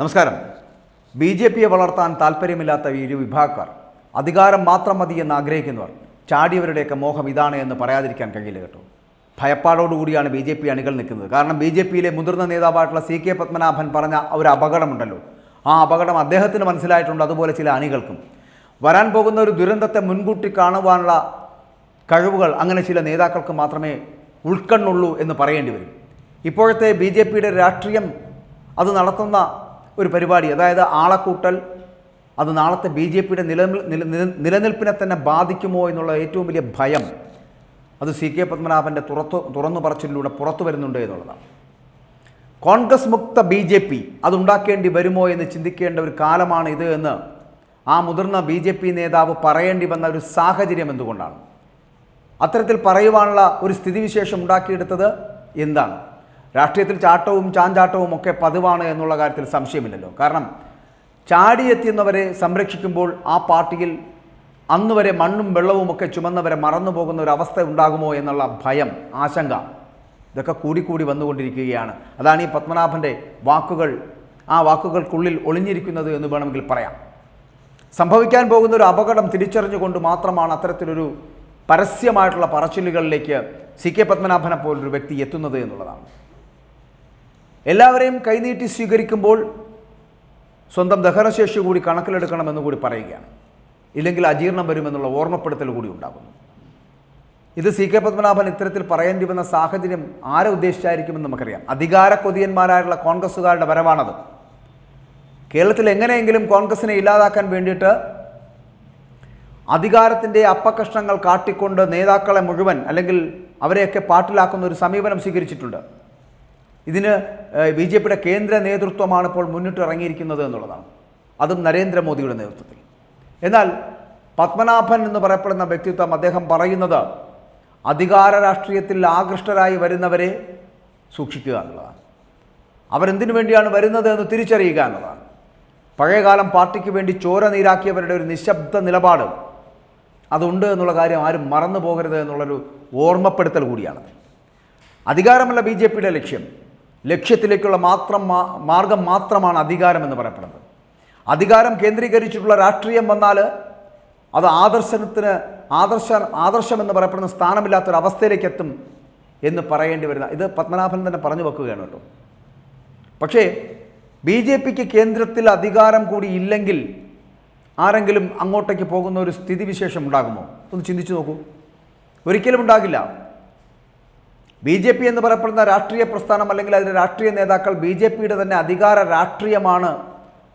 നമസ്കാരം. B J പിയെ വളർത്താൻ താല്പര്യമില്ലാത്ത ഒരു വിഭാഗക്കാർ അധികാരം മാത്രം മതി എന്ന് ആഗ്രഹിക്കുന്നവർ ചാടിയവരുടെയൊക്കെ മോഹം ഇതാണ് എന്ന് പറയാതിരിക്കാൻ കഴിയില്ല കേട്ടോ. ഭയപ്പാടോടുകൂടിയാണ് ബി ജെ പി അണികൾ നിൽക്കുന്നത്. കാരണം ബി ജെ പിയിലെ മുതിർന്ന നേതാവായിട്ടുള്ള സി കെ പത്മനാഭൻ പറഞ്ഞ ഒരു അപകടമുണ്ടല്ലോ. ആ അപകടം അദ്ദേഹത്തിന് മനസ്സിലായിട്ടുണ്ട് അതുപോലെ ചില അണികൾക്കും. വരാൻ പോകുന്ന ഒരു ദുരന്തത്തെ മുൻകൂട്ടി കാണുവാനുള്ള കഴിവുകൾ അങ്ങനെ ചില നേതാക്കൾക്ക് മാത്രമേ ഉൾക്കണ്ണുള്ളൂ എന്ന് പറയേണ്ടി വരും. ഇപ്പോഴത്തെ ബി ജെ പിയുടെ രാഷ്ട്രീയം അത് നടത്തുന്ന ഒരു പരിപാടി അതായത് ആളക്കൂട്ടൽ അത് നാളത്തെ ബി ജെ പിയുടെ നില- നില- നിലനിൽപ്പിനെ തന്നെ ബാധിക്കുമോ എന്നുള്ള ഏറ്റവും വലിയ ഭയം അത് സി കെ പത്മനാഭന്റെ തുറത്തു തുറന്നു പറച്ചിലൂടെ പുറത്തു വരുന്നുണ്ട് എന്നുള്ളതാണ്. കോൺഗ്രസ് മുക്ത ബി ജെ പി അതുണ്ടാക്കേണ്ടി വരുമോ എന്ന് ചിന്തിക്കേണ്ട ഒരു കാലമാണ് ഇത് എന്ന് ആ മുതിർന്ന ബി ജെ പി നേതാവ് പറയേണ്ടി വന്ന ഒരു സാഹചര്യം എന്തുകൊണ്ടാണ്? അത്തരത്തിൽ പറയുവാനുള്ള ഒരു സ്ഥിതിവിശേഷം ഉണ്ടാക്കിയെടുത്തത് എന്താണ്? രാഷ്ട്രീയത്തിൽ ചാട്ടവും ചാഞ്ചാട്ടവും ഒക്കെ പതിവാണ് എന്നുള്ള കാര്യത്തിൽ സംശയമില്ലല്ലോ. കാരണം ചാടിയെത്തിയെന്നവരെ സംരക്ഷിക്കുമ്പോൾ ആ പാർട്ടിയിൽ അന്ന് വരെ മണ്ണും വെള്ളവും ഒക്കെ ചുമന്നവരെ മറന്നു പോകുന്ന ഒരു അവസ്ഥ ഉണ്ടാകുമോ എന്നുള്ള ഭയം ആശങ്ക ഇതൊക്കെ കൂടിക്കൂടി വന്നുകൊണ്ടിരിക്കുകയാണ്. അതാണ് ഈ പത്മനാഭന്റെ വാക്കുകൾ ആ വാക്കുകൾക്കുള്ളിൽ ഒളിഞ്ഞിരിക്കുന്നത് എന്ന് വേണമെങ്കിൽ പറയാം. സംഭവിക്കാൻ പോകുന്ന ഒരു അപകടം തിരിച്ചറിഞ്ഞുകൊണ്ട് മാത്രമാണ് അത്തരത്തിലൊരു പരസ്യമായിട്ടുള്ള പറച്ചിലുകളിലേക്ക് സി കെ പത്മനാഭനെ പോലൊരു വ്യക്തി എത്തുന്നത് എന്നുള്ളതാണ്. എല്ലാവരെയും കൈനീട്ടി സ്വീകരിക്കുമ്പോൾ സ്വന്തം ദഹനശേഷി കൂടി കണക്കിലെടുക്കണമെന്ന് കൂടി പറയുകയാണ്. ഇല്ലെങ്കിൽ അജീർണം വരുമെന്നുള്ള ഓർമ്മപ്പെടുത്തൽ കൂടി ഉണ്ടാകുന്നു. ഇത് സി കെ പത്മനാഭൻ ഇത്തരത്തിൽ പറയേണ്ടി വന്ന സാഹചര്യം ആരെ ഉദ്ദേശിച്ചായിരിക്കുമെന്ന് നമുക്കറിയാം. അധികാര കൊതിയന്മാരായിട്ടുള്ള കോൺഗ്രസ്സുകാരുടെ വരവാണത്. കേരളത്തിൽ എങ്ങനെയെങ്കിലും കോൺഗ്രസിനെ ഇല്ലാതാക്കാൻ വേണ്ടിയിട്ട് അധികാരത്തിന്റെ അപ്പകഷ്ണങ്ങൾ കാട്ടിക്കൊണ്ട് നേതാക്കളെ മുഴുവൻ അല്ലെങ്കിൽ അവരെയൊക്കെ പാട്ടിലാക്കുന്ന ഒരു സമീപനം സ്വീകരിച്ചിട്ടുണ്ട്. ഇതിന് ബി ജെ പിയുടെ കേന്ദ്ര നേതൃത്വമാണ് ഇപ്പോൾ മുന്നിട്ട് ഇറങ്ങിയിരിക്കുന്നത് എന്നുള്ളതാണ്. അതും നരേന്ദ്രമോദിയുടെ നേതൃത്വത്തിൽ. എന്നാൽ പത്മനാഭൻ എന്ന് പറയപ്പെടുന്ന വ്യക്തിത്വം അദ്ദേഹം പറയുന്നത് അധികാര രാഷ്ട്രീയത്തിൽ ആകൃഷ്ടരായി വരുന്നവരെ സൂക്ഷിക്കുക എന്നുള്ളതാണ്. അവരെന്തിനു വേണ്ടിയാണ് വരുന്നത് എന്ന് തിരിച്ചറിയുക എന്നുള്ളതാണ്. പഴയകാലം പാർട്ടിക്ക് വേണ്ടി ചോര നീരാക്കിയവരുടെ ഒരു നിശബ്ദ നിലപാട് അതുണ്ട് എന്നുള്ള കാര്യം ആരും മറന്നു പോകരുത് എന്നുള്ളൊരു ഓർമ്മപ്പെടുത്തൽ കൂടിയാണ് അധികാരമല്ല ബി ജെ പിയുടെ ലക്ഷ്യം. ലക്ഷ്യത്തിലേക്കുള്ള മാത്രം മാർഗം മാത്രമാണ് അധികാരം എന്ന് പറയപ്പെടുന്നത്. അധികാരം കേന്ദ്രീകരിച്ചിട്ടുള്ള രാഷ്ട്രീയം വന്നാൽ അത് ആദർശനത്തിന് ആദർശ ആദർശം എന്ന് പറയപ്പെടുന്ന സ്ഥാനമില്ലാത്തൊരവസ്ഥയിലേക്ക് എത്തും എന്ന് പറയേണ്ടി വരുന്ന ഇത് പത്മനാഭൻ തന്നെ പറഞ്ഞു വെക്കുകയാണ് കേട്ടോ. പക്ഷേ ബി ജെ പിക്ക് കേന്ദ്രത്തിൽ അധികാരം കൂടി ഇല്ലെങ്കിൽ ആരെങ്കിലും അങ്ങോട്ടേക്ക് പോകുന്ന ഒരു സ്ഥിതിവിശേഷം ഉണ്ടാകുമോ? ഒന്ന് ചിന്തിച്ചു നോക്കൂ. ഒരിക്കലും ഉണ്ടാകില്ല. ബി ജെ പി എന്ന് പറയപ്പെടുന്ന രാഷ്ട്രീയ പ്രസ്ഥാനം അല്ലെങ്കിൽ അതിന്റെ രാഷ്ട്രീയ നേതാക്കൾ ബി ജെ പിയുടെ തന്നെ അധികാര രാഷ്ട്രീയമാണ്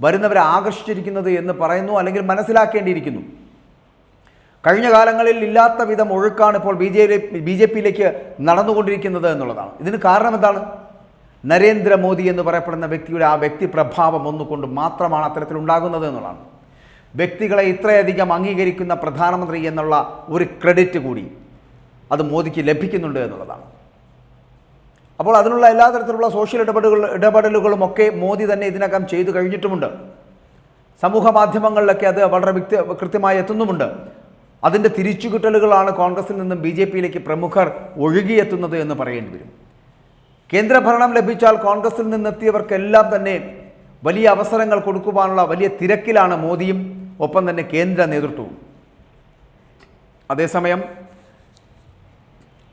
വരുന്നവരെ ആകർഷിച്ചിരിക്കുന്നത് എന്ന് പറയുന്നു അല്ലെങ്കിൽ മനസ്സിലാക്കേണ്ടിയിരിക്കുന്നു. കഴിഞ്ഞ കാലങ്ങളിൽ ഇല്ലാത്ത വിധം ഒഴുക്കാണ് ഇപ്പോൾ ബി ജെ ബി ജെ പിയിലേക്ക് നടന്നുകൊണ്ടിരിക്കുന്നത് എന്നുള്ളതാണ്. ഇതിന് കാരണം എന്താണ്? നരേന്ദ്രമോദി എന്ന് പറയപ്പെടുന്ന വ്യക്തിയുടെ ആ വ്യക്തി പ്രഭാവം ഒന്നുകൊണ്ട് മാത്രമാണ് അത്തരത്തിൽ ഉണ്ടാകുന്നത് എന്നുള്ളതാണ്. വ്യക്തികളെ ഇത്രയധികം അംഗീകരിക്കുന്ന പ്രധാനമന്ത്രി എന്നുള്ള ഒരു ക്രെഡിറ്റ് കൂടി അത് മോദിക്ക് ലഭിക്കുന്നുണ്ട് എന്നുള്ളതാണ്. അപ്പോൾ അതിനുള്ള എല്ലാ തരത്തിലുള്ള സോഷ്യൽ ഇടപെടലുകൾ ഇടപെടലുകളും ഒക്കെ മോദി തന്നെ ഇതിനകം ചെയ്തു കഴിഞ്ഞിട്ടുമുണ്ട്. സമൂഹ മാധ്യമങ്ങളിലൊക്കെ അത് വളരെ വ്യക്തി കൃത്യമായി എത്തുന്നുമുണ്ട്. അതിന്റെ തിരിച്ചുകിട്ടലുകളാണ് കോൺഗ്രസിൽ നിന്നും ബി ജെ പിയിലേക്ക് പ്രമുഖർ ഒഴുകിയെത്തുന്നത് എന്ന് പറയേണ്ടി വരും. കേന്ദ്രഭരണം ലഭിച്ചാൽ കോൺഗ്രസിൽ നിന്നെത്തിയവർക്കെല്ലാം തന്നെ വലിയ അവസരങ്ങൾ കൊടുക്കുവാനുള്ള വലിയ തിരക്കിലാണ് മോദിയും ഒപ്പം തന്നെ കേന്ദ്ര നേതൃത്വവും. അതേസമയം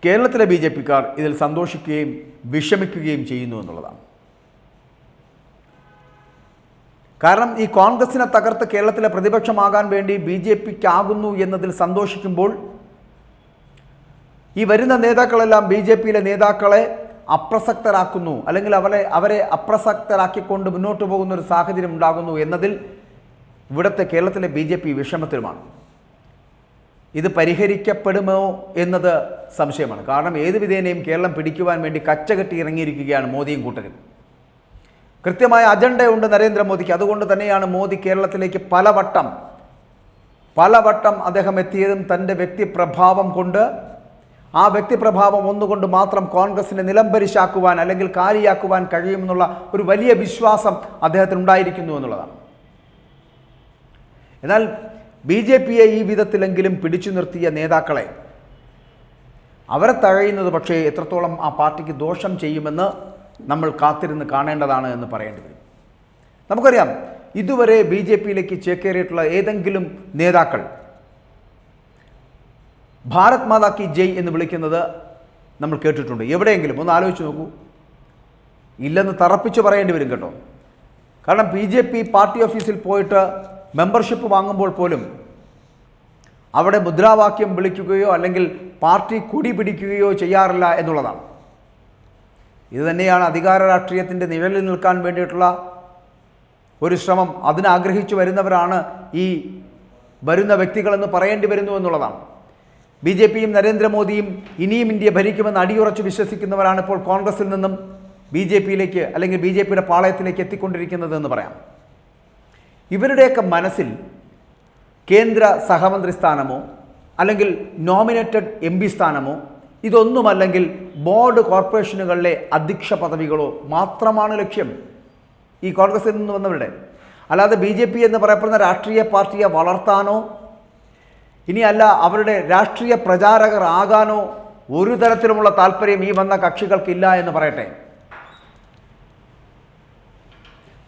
കേരളത്തിലെ ബി ജെ പിക്കാർ ഇതിൽ സന്തോഷിക്കുകയും വിഷമിക്കുകയും ചെയ്യുന്നു എന്നുള്ളതാണ്. കാരണം ഈ കോൺഗ്രസിനെ തകർത്ത് കേരളത്തിലെ പ്രതിപക്ഷമാകാൻ വേണ്ടി ബി ജെ പിക്കാകുന്നു എന്നതിൽ സന്തോഷിക്കുമ്പോൾ ഈ വരുന്ന നേതാക്കളെല്ലാം ബി ജെ പിയിലെ നേതാക്കളെ അപ്രസക്തരാക്കുന്നു അല്ലെങ്കിൽ അവരെ അവരെ അപ്രസക്തരാക്കിക്കൊണ്ട് മുന്നോട്ട് പോകുന്ന ഒരു സാഹചര്യം ഉണ്ടാകുന്നു എന്നതിൽ ഇവിടുത്തെ കേരളത്തിലെ ബി ജെ പി വിഷമത്തിലുമാണ്. ഇത് പരിഹരിക്കപ്പെടുമോ എന്നത് സംശയമാണ്. കാരണം ഏത് വിധേനയും കേരളം പിടിക്കുവാൻ വേണ്ടി കച്ചകെട്ടി ഇറങ്ങിയിരിക്കുകയാണ് മോദിയും കൂട്ടരും. കൃത്യമായ അജണ്ടയുണ്ട് നരേന്ദ്രമോദിക്ക്. അതുകൊണ്ട് തന്നെയാണ് മോദി കേരളത്തിലേക്ക് പലവട്ടം പലവട്ടം അദ്ദേഹം എത്തിയതും തന്റെ വ്യക്തിപ്രഭാവം കൊണ്ട്. ആ വ്യക്തിപ്രഭാവം ഒന്നുകൊണ്ട് മാത്രം കോൺഗ്രസിനെ നിലംപരിശാക്കുവാൻ അല്ലെങ്കിൽ കാലിയാക്കുവാൻ കഴിയുമെന്നുള്ള ഒരു വലിയ വിശ്വാസം അദ്ദേഹത്തിന് ഉണ്ടായിരിക്കുന്നു എന്നുള്ളതാണ്. എന്നാൽ ബി ജെ പിയെ ഈ വിധത്തിലെങ്കിലും പിടിച്ചു നിർത്തിയ നേതാക്കളെ അവരെ തഴയുന്നത് പക്ഷേ എത്രത്തോളം ആ പാർട്ടിക്ക് ദോഷം ചെയ്യുമെന്ന് നമ്മൾ കാത്തിരുന്ന് കാണേണ്ടതാണ് എന്ന് പറയേണ്ടി വരും. നമുക്കറിയാം ഇതുവരെ ബി ജെ പിയിലേക്ക് ചേക്കേറിയിട്ടുള്ള ഏതെങ്കിലും നേതാക്കൾ ഭാരത് മാതാ കി ജയ് എന്ന് വിളിക്കുന്നത് നമ്മൾ കേട്ടിട്ടുണ്ട്. എവിടെയെങ്കിലും ഒന്ന് ആലോചിച്ച് നോക്കൂ. ഇല്ലെന്ന് തറപ്പിച്ച് പറയേണ്ടി വരും കേട്ടോ. കാരണം ബി ജെ പി പാർട്ടി ഓഫീസിൽ പോയിട്ട് മെമ്പർഷിപ്പ് വാങ്ങുമ്പോൾ പോലും അവിടെ മുദ്രാവാക്യം വിളിക്കുകയോ അല്ലെങ്കിൽ പാർട്ടി കുടി പിടിക്കുകയോ ചെയ്യാറില്ല എന്നുള്ളതാണ്. ഇതുതന്നെയാണ് അധികാര രാഷ്ട്രീയത്തിന്റെ നിഴലിൽ നിൽക്കാൻ വേണ്ടിയിട്ടുള്ള ഒരു ശ്രമം. അതിനാഗ്രഹിച്ചു വരുന്നവരാണ് ഈ വരുന്ന വ്യക്തികളെന്ന് പറയേണ്ടി വരുന്നു എന്നുള്ളതാണ്. ബി ജെ പിയും നരേന്ദ്രമോദിയും ഇനിയും ഇന്ത്യ ഭരിക്കുമെന്ന് അടിയുറച്ച് വിശ്വസിക്കുന്നവരാണ് ഇപ്പോൾ കോൺഗ്രസിൽ നിന്നും ബി ജെ പിയിലേക്ക് അല്ലെങ്കിൽ ബി ജെ പിയുടെ പാളയത്തിലേക്ക് എത്തിക്കൊണ്ടിരിക്കുന്നത് എന്ന് പറയാം. ഇവരുടെയൊക്കെ മനസ്സിൽ കേന്ദ്ര സഹമന്ത്രി സ്ഥാനമോ അല്ലെങ്കിൽ നോമിനേറ്റഡ് എം പി സ്ഥാനമോ ഇതൊന്നുമല്ലെങ്കിൽ ബോർഡ് കോർപ്പറേഷനുകളിലെ അധ്യക്ഷ പദവികളോ മാത്രമാണ് ലക്ഷ്യം ഈ കോൺഗ്രസിൽ നിന്ന് വന്നവരുടെ. അല്ലാതെ ബി ജെ പി എന്ന് പറയപ്പെടുന്ന രാഷ്ട്രീയ പാർട്ടിയെ വളർത്താനോ ഇനിയല്ല അവരുടെ രാഷ്ട്രീയ പ്രചാരകർ ആകാനോ ഒരു തരത്തിലുമുള്ള താല്പര്യം ഈ വന്ന കക്ഷികൾക്കില്ല എന്ന് പറയട്ടെ.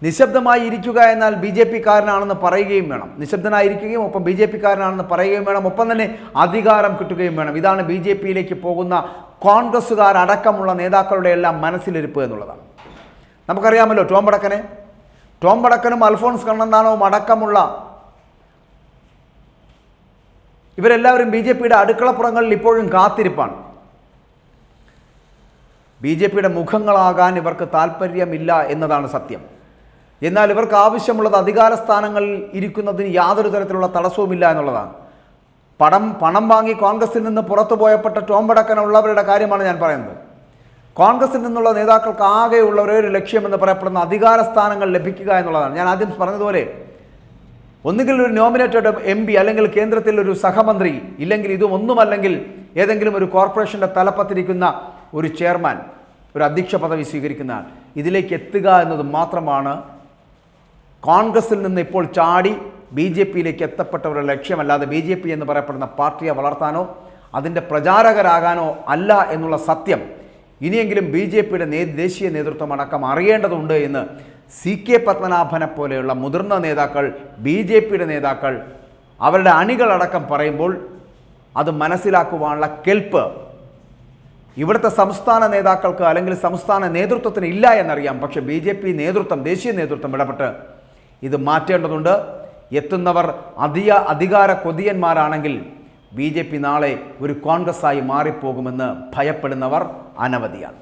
നിശബ്ദമായി ഇരിക്കുക എന്നാൽ ബി ജെ പിക്കാരനാണെന്ന് പറയുകയും വേണം. നിശബ്ദനായിരിക്കുകയും ഒപ്പം ബി ജെ പിക്കാരനാണെന്ന് പറയുകയും വേണം. ഒപ്പം തന്നെ അധികാരം കിട്ടുകയും വേണം. ഇതാണ് ബി ജെ പിയിലേക്ക് പോകുന്ന കോൺഗ്രസ്സുകാരടക്കമുള്ള നേതാക്കളുടെ എല്ലാം മനസ്സിലിരിപ്പ് എന്നുള്ളതാണ്. നമുക്കറിയാമല്ലോ ടോം വടക്കനെ. ടോം വടക്കനും അൽഫോൺസ് കണ്ണന്താനവും അടക്കമുള്ള ഇവരെല്ലാവരും ബി ജെ പിയുടെ അടുക്കളപ്പുറങ്ങളിൽ ഇപ്പോഴും കാത്തിരിപ്പാണ്. ബി ജെ പിയുടെ മുഖങ്ങളാകാൻ ഇവർക്ക് താല്പര്യമില്ല എന്നതാണ് സത്യം. എന്നാൽ ഇവർക്ക് ആവശ്യമുള്ളത് അധികാര സ്ഥാനങ്ങളിൽ ഇരിക്കുന്നതിന് യാതൊരു തരത്തിലുള്ള തടസ്സവുമില്ല എന്നുള്ളതാണ്. പണം പണം വാങ്ങി കോൺഗ്രസിൽ നിന്ന് പുറത്തു പോയപ്പെട്ട ടോംബടക്കനുള്ളവരുടെ കാര്യമാണ് ഞാൻ പറയുന്നത്. കോൺഗ്രസിൽ നിന്നുള്ള നേതാക്കൾക്ക് ആകെയുള്ള ഒരേ ഒരു ലക്ഷ്യമെന്ന് പറയപ്പെടുന്ന അധികാര സ്ഥാനങ്ങൾ ലഭിക്കുക എന്നുള്ളതാണ്. ഞാൻ ആദ്യം പറഞ്ഞതുപോലെ ഒന്നുകിൽ ഒരു നോമിനേറ്റഡ് എം പി അല്ലെങ്കിൽ കേന്ദ്രത്തിൽ ഒരു സഹമന്ത്രി ഇല്ലെങ്കിൽ ഇതും ഒന്നുമല്ലെങ്കിൽ ഏതെങ്കിലും ഒരു കോർപ്പറേഷന്റെ തലപ്പത്തിരിക്കുന്ന ഒരു ചെയർമാൻ ഒരു അധ്യക്ഷ പദവി സ്വീകരിക്കുന്ന ഇതിലേക്ക് എത്തുക എന്നത് മാത്രമാണ് കോൺഗ്രസിൽ നിന്ന് ഇപ്പോൾ ചാടി ബി ജെ പിയിലേക്ക് എത്തപ്പെട്ടവരുടെ ലക്ഷ്യമല്ലാതെ ബി ജെ പി എന്ന് പറയപ്പെടുന്ന പാർട്ടിയെ വളർത്താനോ അതിന്റെ പ്രചാരകരാകാനോ അല്ല എന്നുള്ള സത്യം ഇനിയെങ്കിലും ബി ജെ പിയുടെ നേ ദേശീയ നേതൃത്വം അടക്കം അറിയേണ്ടതുണ്ട് എന്ന് സി കെ പത്മനാഭനെ പോലെയുള്ള മുതിർന്ന നേതാക്കൾ ബി ജെ പിയുടെ നേതാക്കൾ അവരുടെ അണികളടക്കം പറയുമ്പോൾ അത് മനസ്സിലാക്കുവാനുള്ള കെൽപ്പ് ഇവിടുത്തെ സംസ്ഥാന നേതാക്കൾക്ക് അല്ലെങ്കിൽ സംസ്ഥാന നേതൃത്വത്തിന് ഇല്ല എന്നറിയാം. പക്ഷേ ബി നേതൃത്വം ദേശീയ നേതൃത്വം ഇടപെട്ട് ഇത് മാറ്റേണ്ടതുണ്ട്. എത്തുന്നവർ അധിക അധികാര കൊതിയന്മാരാണെങ്കിൽ ബി നാളെ ഒരു കോൺഗ്രസ്സായി മാറിപ്പോകുമെന്ന് ഭയപ്പെടുന്നവർ അനവധിയാണ്.